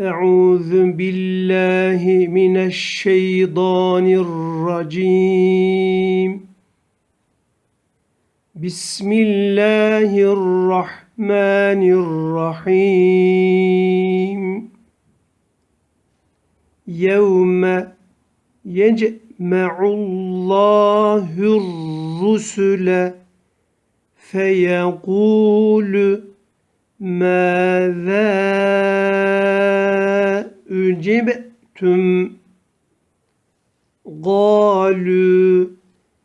أعوذ بالله من الشيطان الرجيم بسم الله الرحمن الرحيم يوم يجمع الله الرسل فيقول ماذا أجبتم قالوا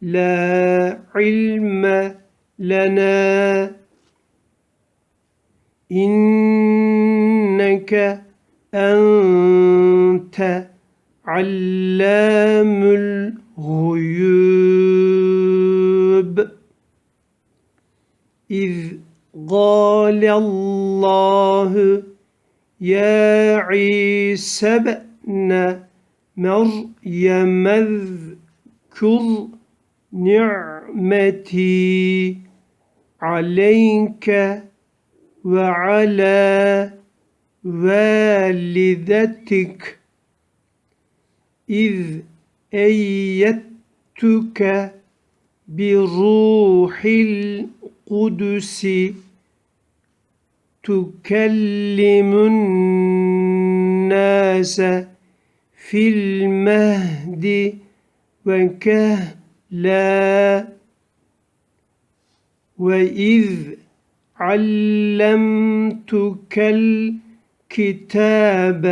لا علم لنا إنك أنت علام الغيوب إذ قال الله يا عيسى ابن مريم اذكر نعمتي عليك وعلى والدتك إذ أيدتك بروح القدس. تكلم الناس في المهد وكهلا وإذ علمتك الكتاب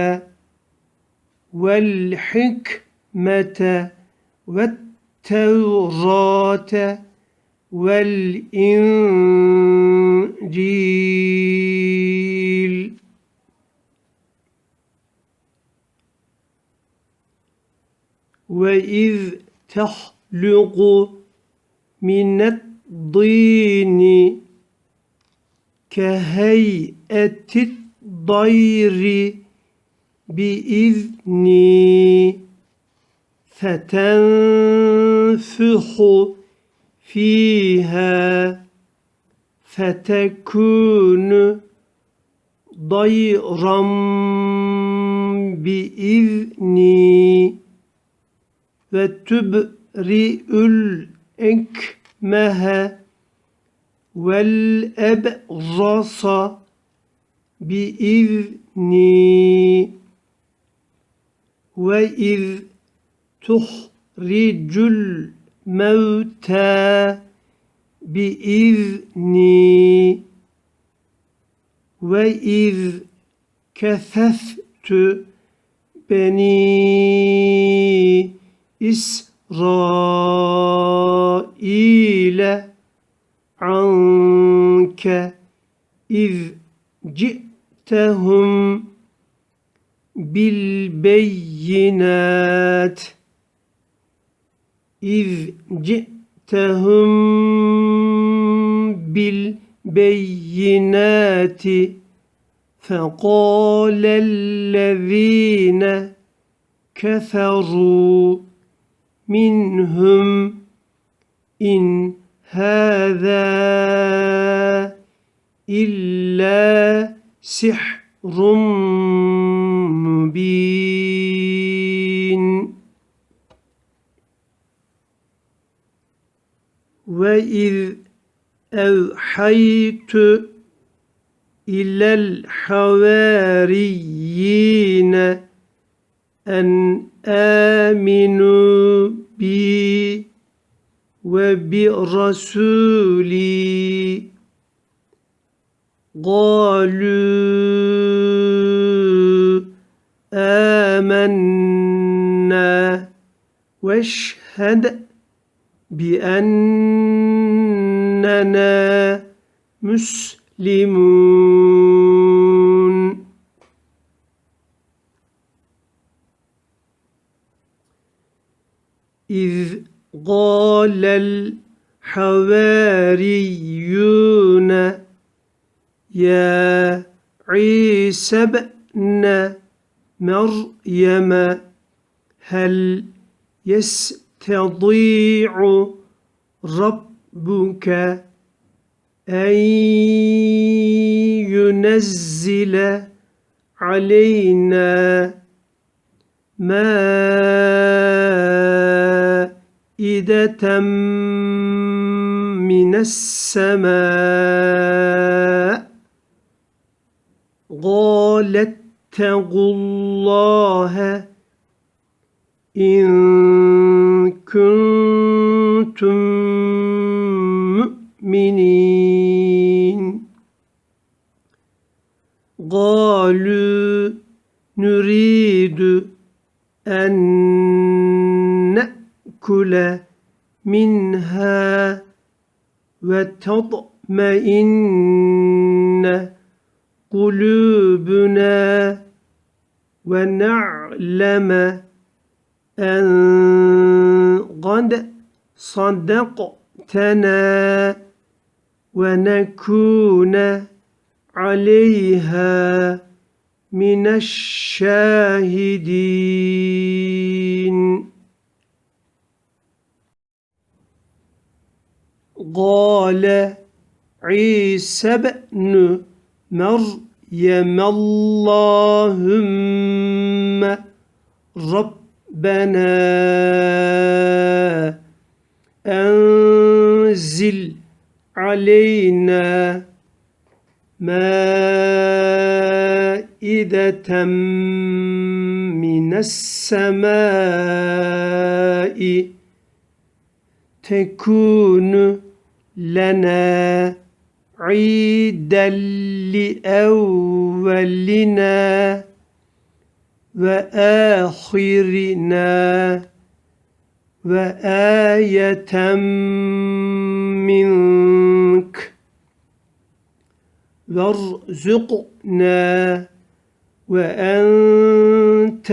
والحكمة والتوراة والإنجيل وإذ تخلق من الطين كهيئة الطير بإذني فتنفخ فيها فتكون ضيرا بإذني وتبرئ الأكمه والأبرص بإذني وإذ تخرج الموتى bi izni ve iz kesestü beni İsrail'e anke iz ci'tehum bil beyinat iz ci'tehum جئتهم بالبينات فقال الذين كفروا منهم إن هذا إلا سحر مبين. وإذ أوحيت إلى الحواريين أن آمنوا بي وبرسولي قالوا آمنا واشهد بأننا مسلمون. إذ قال الحواريون يا عيسى ابن مريم هل يستطيع ربك أن ينزل علينا مائدة من السماء قال اتقوا الله إن كنتم مؤمنين قالوا نريد أن نأكل منها وتطمئن قلوبنا ونعلم أن قد صدقتنا ونكون عليها من الشاهدين قال عيسى بن مريم اللهم ربنا أنزل علينا مائدة من السماء تكون لنا عيدا لأولنا. وآخرنا وآية منك وارزقنا وأنت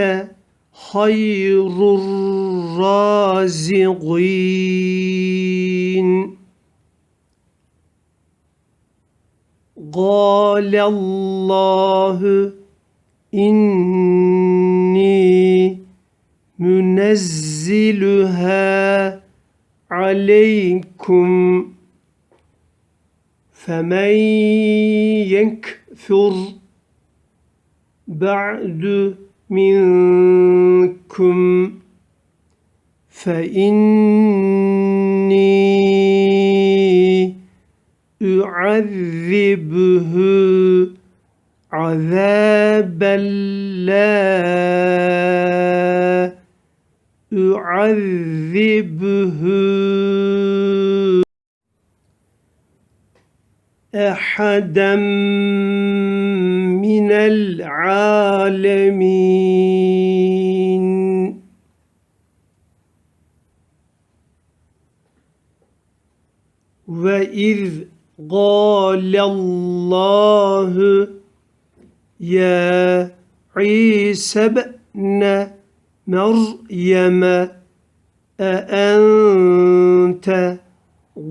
خير الرازقين قال الله inni münezzilüha aleykum femen yekfur ba'du minkum fe inni üazzibühü عذابا لا أعذبه أحدا من العالمين. وإذ قال الله يا عيسى ابن مريم أأنت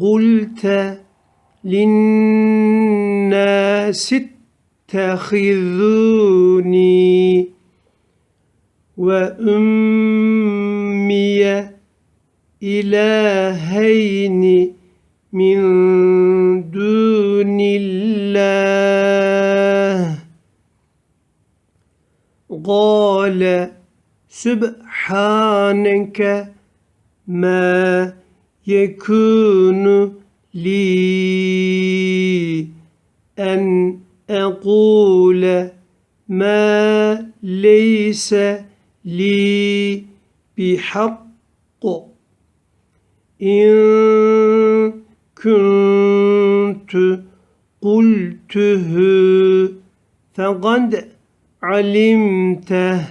قلت للناس اتخذوني وأمي إلهين من دون قال سبحانك ما يكون لي أن أقول ما ليس لي بحق. إن كنت قلته فقد علمته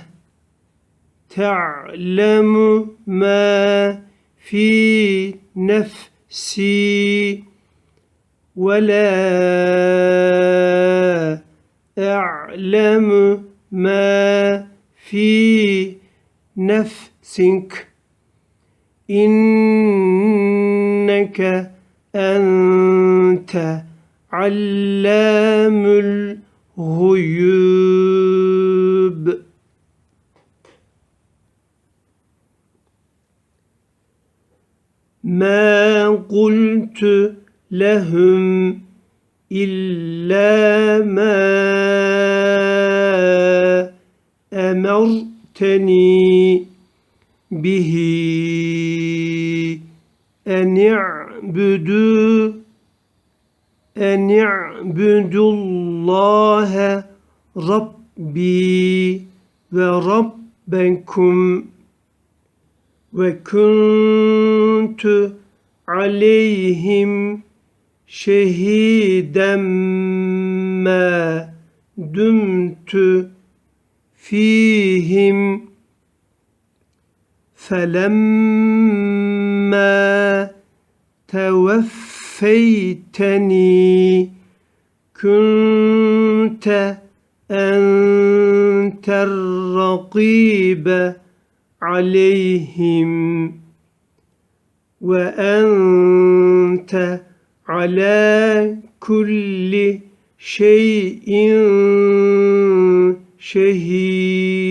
تعلم ما في نفسي ولا أعلم ما في نفسك. إنك أنت علام الغيوب. ما قلت لهم إلا ما أمرتني به أن اعبدوا أن اعبدوا الله ربي وربكم kuntu aleyhim şehidem ma dümtü fihim felemma teveffeyteni kunte enter rakibe aleyhim.'' ve ente ala kulli şeyin şehid.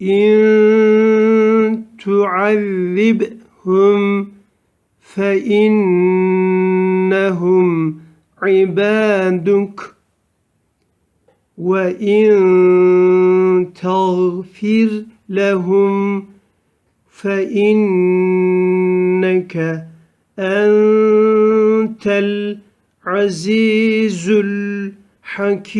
İn tuazzibhum fe innehum ibaduk.'' وإن تغفر لهم فإنك أنت العزيز الحكيم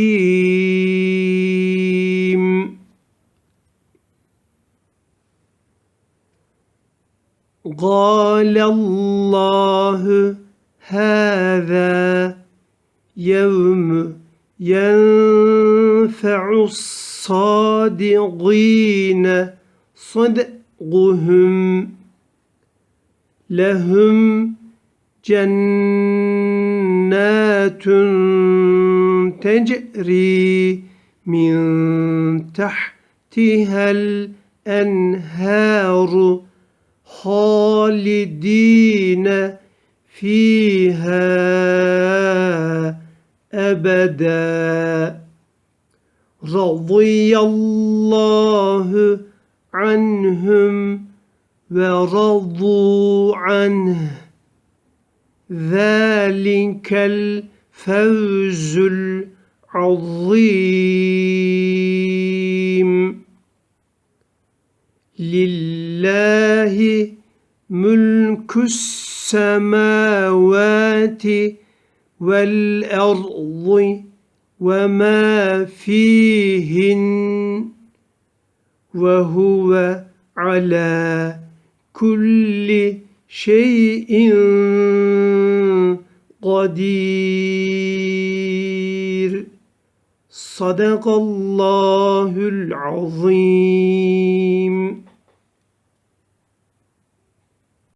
قال الله هذا يوم ينفع الصادقين صدقهم لهم جنات تجري من تحتها الأنهار خالدين فيها أبدا رضي الله عنهم ورضوا عنه. ذلك الفوز العظيم. لله ملك السماوات والأرض. وما فيهن وهو على كل شيء قدير صدق الله العظيم